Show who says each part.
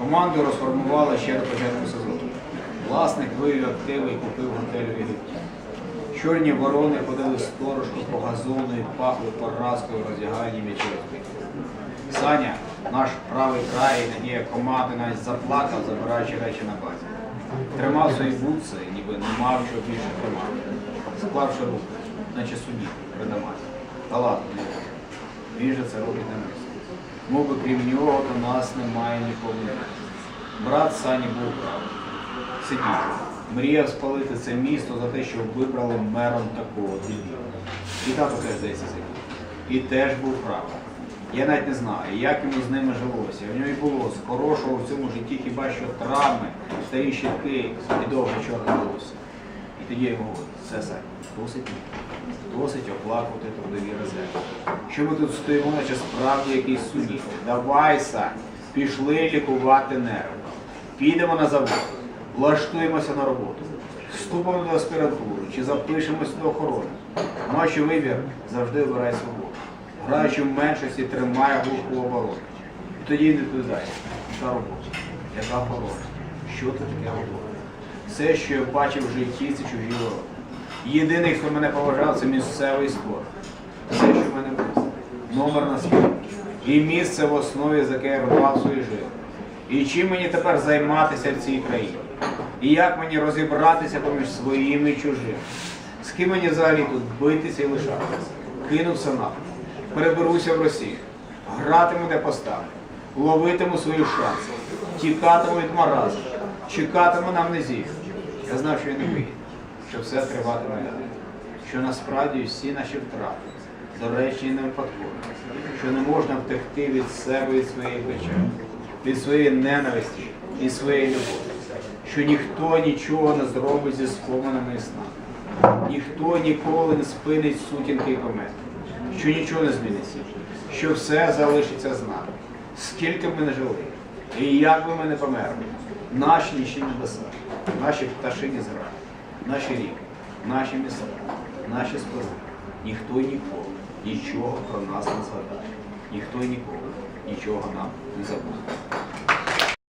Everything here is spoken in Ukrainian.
Speaker 1: Команду розформували ще до початку сезону. Власник вивів активи і купив готель Єгипті. Чорні ворони ходили сторожко по газону і пахли поразкою роздягальні м'ячі розбиті. Саня, наш правий край, надія команди, навіть заплакав, забираючи речі на базі. Тримав свої бутси, ніби не мав чого більше тримати. Склавши руки, наче судді при Дамасі. Та ладно. Він же це робить намисно. Мов би крім нього, то нас немає нікого. Брат Сані був правий. Сидів. Мріяв спалити це місто за те, що вибрали мером такого дебіла. І тато теж здається сидів. І теж був правий. Я навіть не знаю, як йому з ними жилося. В нього і було з хорошого в цьому житті хіба що травми, старі щитки і довге чорне волосся. І тоді я йому говорю, Сань, досить. Досить оплакувати трудові резерви. Що ми тут стоїмо, наче справді якийсь судді. Давай, Сань, пішли лікувати нерви. Підемо на завод, влаштуємося на роботу, вступимо до аспірантури чи запишемося до охорони. Ночі вибір завжди обирай свободу. Граючи в меншості, тримає глуху оборону. І тоді не відповідає, яка робота, яка охорона, що ти таке говориш. Все, що я бачив в житті, це чужі ворота. Єдиний, хто мене поважав, це місцевий спорт. Все, що в мене було. Номер на світі. І місце в основі, за яке я рвав свої жив. І чим мені тепер займатися в цій країні? І як мені розібратися поміж своїми і чужими? З ким мені взагалі тут битися і лишатися? Кинувся на переберуся в Росію, гратиму де поставлю, ловитиму свої шанси, тікатиму від маразму, чекатиму на амнезію. Я знав, що я не вийду, що все триватиме далі, що насправді всі наші втрати, доречні не випадкові, що не можна втекти від себе від своєї печалі, від своєї ненависті і своєї любові, що ніхто нічого не зробить зі споминами і снами. Ніхто ніколи не спинить сутінки і комети, що нічого не зміниться, що все залишиться з нами. Скільки б ми не жили, і як би ми не померли, наші нічні небеса, наші пташині зради, наші ріки, наші міста, наші споруди, ніхто ніколи нічого про нас не згадає, ніхто ніколи нічого нам не забуде.